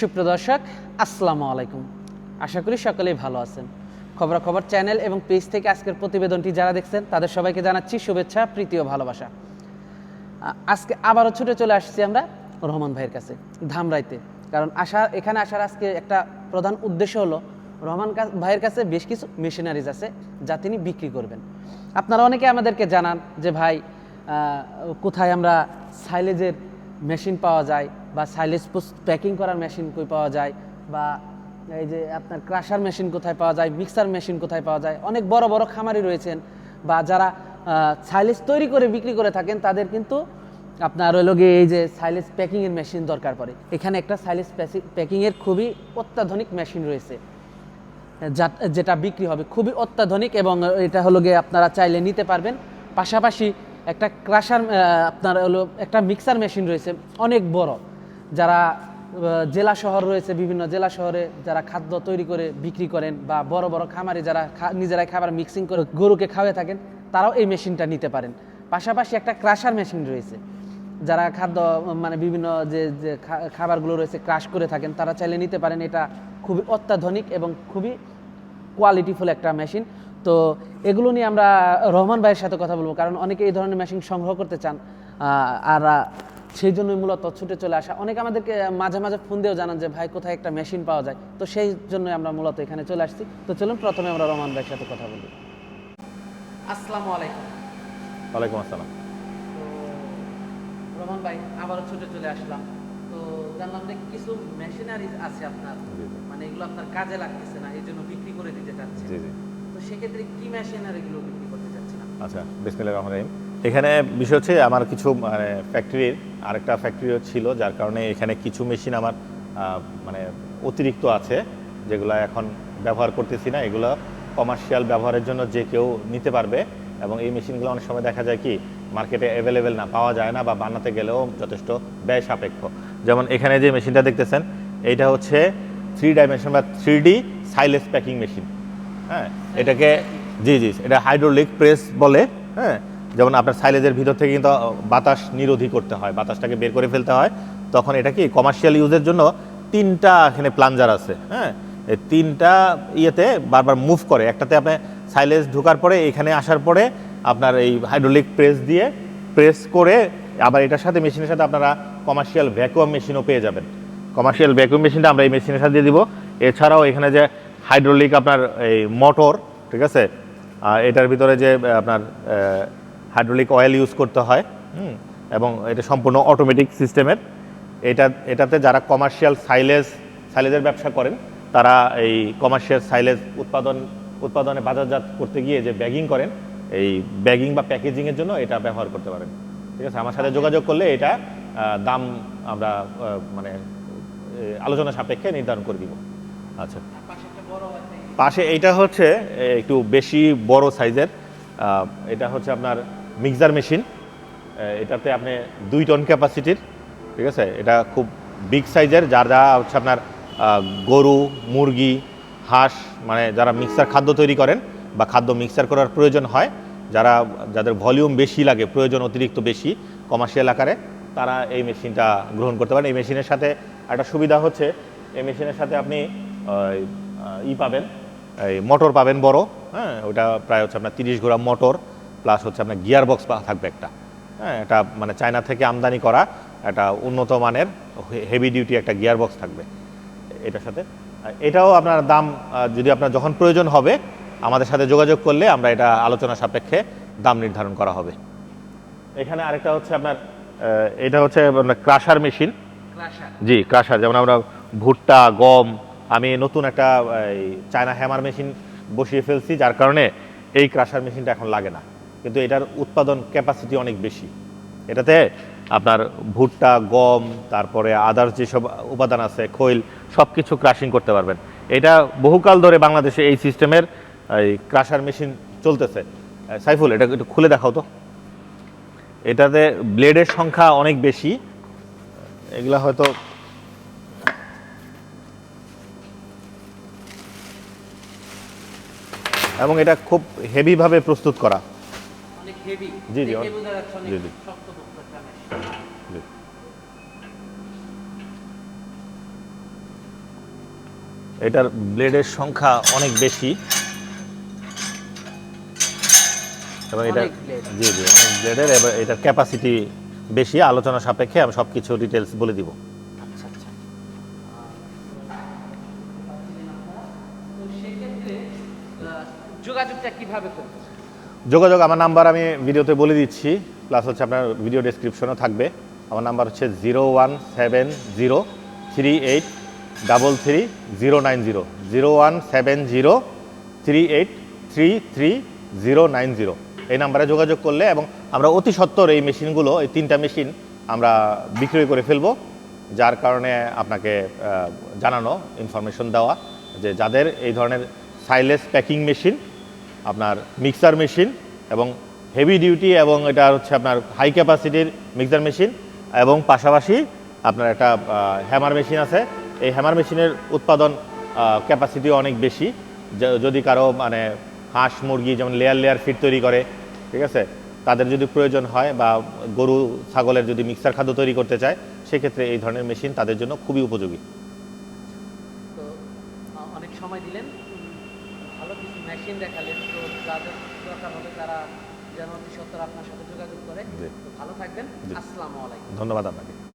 সুপ্রদর্শক, আসসালামু আলাইকুম। আশা করি সকলেই ভালো আছেন। খবরাখবর চ্যানেল এবং পেজ থেকে আজকের প্রতিবেদনটি যারা দেখছেন, তাদের সবাইকে জানাচ্ছি শুভেচ্ছা, প্রীতি ও ভালোবাসা। আজকে আবারও ছুটে চলে আসছি আমরা রহমান ভাইয়ের কাছে, ধামরাইতে। কারণ আসা এখানে আসার আজকে একটা প্রধান উদ্দেশ্য হলো, রহমান ভাইয়ের কাছে বেশ কিছু মেশিনারিজ আছে যা তিনি বিক্রি করবেন। আপনারা অনেকে আমাদেরকে জানান যে, ভাই কোথায় আমরা সাইলেজের মেশিন পাওয়া যায় বা সাইলেজ পোস্ট প্যাকিং করার মেশিন কই পাওয়া যায় বা এই যে আপনার ক্রাশার মেশিন কোথায় পাওয়া যায় মিক্সার মেশিন কোথায় পাওয়া যায়, অনেক বড় বড় খামারি রয়েছেন বা যারা সাইলেজ তৈরি করে বিক্রি করে থাকেন, তাদের কিন্তু আপনার হলো গিয়ে এই যে সাইলেজ প্যাকিংয়ের মেশিন দরকার পড়ে। এখানে একটা সাইলেজ প্যাকিংয়ের খুবই অত্যাধুনিক মেশিন রয়েছে যেটা বিক্রি হবে। খুবই অত্যাধুনিক এবং এটা হলো গিয়ে আপনারা চাইলে নিতে পারবেন। পাশাপাশি একটা ক্রাশার আপনার হলো একটা মিক্সার মেশিন রয়েছে, অনেক বড়। যারা জেলা শহর রয়েছে, বিভিন্ন জেলা শহরে যারা খাদ্য তৈরি করে, বিক্রি করেন বা বড় বড় খামারে যারা নিজেরাই খাবার মিক্সিং করে গরুকে খাওয়াই থাকেন, তারাও এই মেশিনটা নিতে পারেন। পাশাপাশি একটা ক্রাশার মেশিন রয়েছে। যারা খাদ্য মানে বিভিন্ন যে যে খাবারগুলো রয়েছে ক্রাশ করে থাকেন, তারা চাইলে নিতে পারেন। এটা খুবই অত্যাধুনিক এবং খুবই কোয়ালিটিফুল একটা মেশিন। তো এগুলো নিয়ে আমরা রহমান ভাইয়ের সাথে কথা বলব কারণ অনেকে এই ধরনের মেশিন সংগ্রহ করতে চান আর সেই জন্যই মূলত ছুটে চলে আসা। অনেকে আমাদেরকে মাঝে মাঝে ফোন দিয়েও জানান যে ভাই কোথায় একটা মেশিন পাওয়া যায়? তো সেই জন্যই আমরা মূলত এখানে চলে আসছি। তো চলুন প্রথমে আমরা রহমান ভাইয়ের সাথে কথা বলি। আসসালামু আলাইকুম। ওয়ালাইকুম আসসালাম। রহমান ভাই আবারও ছুটে চলে আসলাম। তো জানলাম যে কিছু মেশিনারিজ আছে আপনার। মানে এগুলো আপনার কাজে লাগতেছে না এই জন্য বিক্রি করে দিতে তো সেক্ষেত্রে কি মেশিনারি চাচ্ছিলাম আচ্ছা বিসমিল্লাহ রহমান রহিম। এখানে বিষয় হচ্ছে আমার কিছু মানে ফ্যাক্টরির আরেকটা ফ্যাক্টরিও ছিল, যার কারণে এখানে কিছু মেশিন আমার মানে অতিরিক্ত আছে, যেগুলো এখন ব্যবহার করতেছি না। এগুলো কমার্শিয়াল ব্যবহারের জন্য যে কেউ নিতে পারবে এবং এই মেশিনগুলো অনেক সময় দেখা যায় কি মার্কেটে অ্যাভেলেবেল না, পাওয়া যায় না বা বানাতে গেলেও যথেষ্ট ব্যয় সাপেক্ষ। যেমন এখানে যে মেশিনটা দেখতেছেন, এইটা হচ্ছে থ্রি ডাইমেনশন বা three D silage packing machine হ্যাঁ। এটাকে, জি জি, এটা হাইড্রোলিক প্রেস বলে হ্যাঁ। যেমন আপনার সাইলেজের ভিতর থেকে কিন্তু বাতাস নিরোধী করতে হয়, বাতাসটাকে বের করে ফেলতে হয়। তখন এটা কি কমার্শিয়াল ইউজের জন্য তিনটা এখানে প্লাঞ্জার আছে হ্যাঁ। এই তিনটা ইয়েতে বারবার মুভ করে। একটাতে আপনি সাইলেজ ঢোকার পরে, এখানে আসার পরে আপনার এই হাইড্রোলিক প্রেস দিয়ে প্রেস করে, আবার এটার সাথে মেশিনের সাথে আপনারা কমার্শিয়াল ভ্যাকুয়াম মেশিনও পেয়ে যাবেন। কমার্শিয়াল ভ্যাকুয়াম মেশিনটা আমরা এই মেশিনের সাথে দিয়ে দিব। এছাড়াও এখানে যে হাইড্রোলিক আপনার এই মোটর ঠিক আছে? এটার ভিতরে যে আপনার হাইড্রোলিক অয়েল ইউজ করতে হয় হুম, এবং এটা সম্পূর্ণ অটোমেটিক সিস্টেমের। এটা এটাতে যারা কমার্শিয়াল সাইলেজ সাইলেজের ব্যবসা করেন তারা এই কমার্শিয়াল সাইলেজ উৎপাদন উৎপাদনে বাজারজাত করতে গিয়ে যে ব্যাগিং করেন এই ব্যাগিং বা প্যাকেজিংয়ের জন্য এটা ব্যবহার করতে পারেন। ঠিক আছে? আমার সাথে যোগাযোগ করলে এটা দাম আমরা মানে আলোচনা সাপেক্ষে নির্ধারণ করে দিব। আচ্ছা। পাশে এইটা হচ্ছে একটু বেশি বড় সাইজের এটা হচ্ছে আপনার মিক্সার মেশিন। এটাতে আপনি দুই টন ক্যাপাসিটির, ঠিক আছে? এটা খুব বিগ সাইজের, যার যা হচ্ছে আপনার গরু, মুরগি, হাঁস মানে যারা মিক্সার খাদ্য তৈরি করেন বা খাদ্য মিক্সার করার প্রয়োজন হয়, যারা, যাদের ভলিউম বেশি লাগে, প্রয়োজন অতিরিক্ত বেশি কমার্শিয়াল আকারে, তারা এই মেশিনটা গ্রহণ করতে পারেন। এই মেশিনের সাথে একটা সুবিধা হচ্ছে, এই মেশিনের সাথে আপনি ই পাবেন। এই মোটর পাবেন বড়। হ্যাঁ ওটা প্রায় হচ্ছে আপনার তিরিশ গ্রাম মোটর প্লাস হচ্ছে আপনার গিয়ার বক্স থাকবে একটা। হ্যাঁ এটা মানে চায়না থেকে আমদানি করা একটা উন্নত মানের হেভি ডিউটি একটা গিয়ার বক্স থাকবে এটার সাথে। এটাও আপনার দাম যদি আপনার যখন প্রয়োজন হবে আমাদের সাথে যোগাযোগ করলে আমরা এটা আলোচনা সাপেক্ষে দাম নির্ধারণ করা হবে। এখানে আরেকটা হচ্ছে আপনার এটা হচ্ছে আপনার ক্রাশার মেশিন। ক্রাশার। জি ক্রাশার যেমন আমরা ভুট্টা গম আমি নতুন একটা চায়না হ্যামার মেশিন বসিয়ে ফেলছি, যার কারণে এই ক্রাশার মেশিনটা এখন লাগে না। কিন্তু এটার উৎপাদন ক্যাপাসিটি অনেক বেশি। এটাতে আপনার ভুট্টা, গম, তারপরে আদার্স যেসব উপাদান আছে, খৈল সব কিছু ক্রাশিং করতে পারবেন। এটা বহুকাল ধরে বাংলাদেশে এই সিস্টেমের এই ক্রাশার মেশিন চলতেছে। সাইফুল, এটা একটু খুলে দেখাও তো। এটাতে ব্লেডের সংখ্যা অনেক বেশি। এগুলা হয়তো এবং এটা খুব হেভিভাবে প্রস্তুত করা। জি, জি, জি, জি। এটার ব্লেডের সংখ্যা অনেক বেশি। এবং এটা জি জি অনেক ব্লেডের এবার এটার ক্যাপাসিটি বেশি। আলোচনা সাপেক্ষে আমি সব কিছু ডিটেলস বলে দিব আচ্ছা আচ্ছা তো সেক্ষেত্রে আহ, যোগাযোগটা কীভাবে করবে? যোগাযোগ, আমার নাম্বার আমি ভিডিওতে বলে দিচ্ছি প্লাস হচ্ছে আপনার ভিডিও ডেসক্রিপশনও থাকবে। আমার নাম্বার হচ্ছে zero one seven zero three eight double three zero nine zero zero one seven zero three eight three three zero nine zero এই নাম্বারে যোগাযোগ করলে এবং আমরা অতি সত্বর এই মেশিনগুলো, এই তিনটা মেশিন আমরা বিক্রয় করে ফেলব, যার কারণে আপনাকে জানানো ইনফরমেশন দেওয়া যে যাদের এই ধরনের সাইলেস প্যাকিং মেশিন আপনার মিক্সার মেশিন এবং হেভি ডিউটি এবং এটা হচ্ছে আপনার হাই ক্যাপাসিটির মিক্সার মেশিন এবং পাশাপাশি আপনার একটা হ্যামার মেশিন আছে। এই হ্যামার মেশিনের উৎপাদন ক্যাপাসিটি অনেক বেশি। যদি কারও মানে হাঁস, মুরগি যেমন লেয়ার লেয়ার ফিট তৈরি করে, ঠিক আছে? তাদের যদি প্রয়োজন হয় বা গরু, ছাগলের যদি মিক্সার খাদ্য তৈরি করতে চায়, সেক্ষেত্রে এই ধরনের মেশিন তাদের জন্য খুবই উপযোগী। অনেক সময় দিলেন। ভালো কিছু মেশিন দেখালেন তো যাদের দরকার হলে তারা যেন অতি সত্তর আপনার সাথে যোগাযোগ করে। তো ভালো থাকবেন। আসসালামু আলাইকুম। ধন্যবাদ আপনাকে।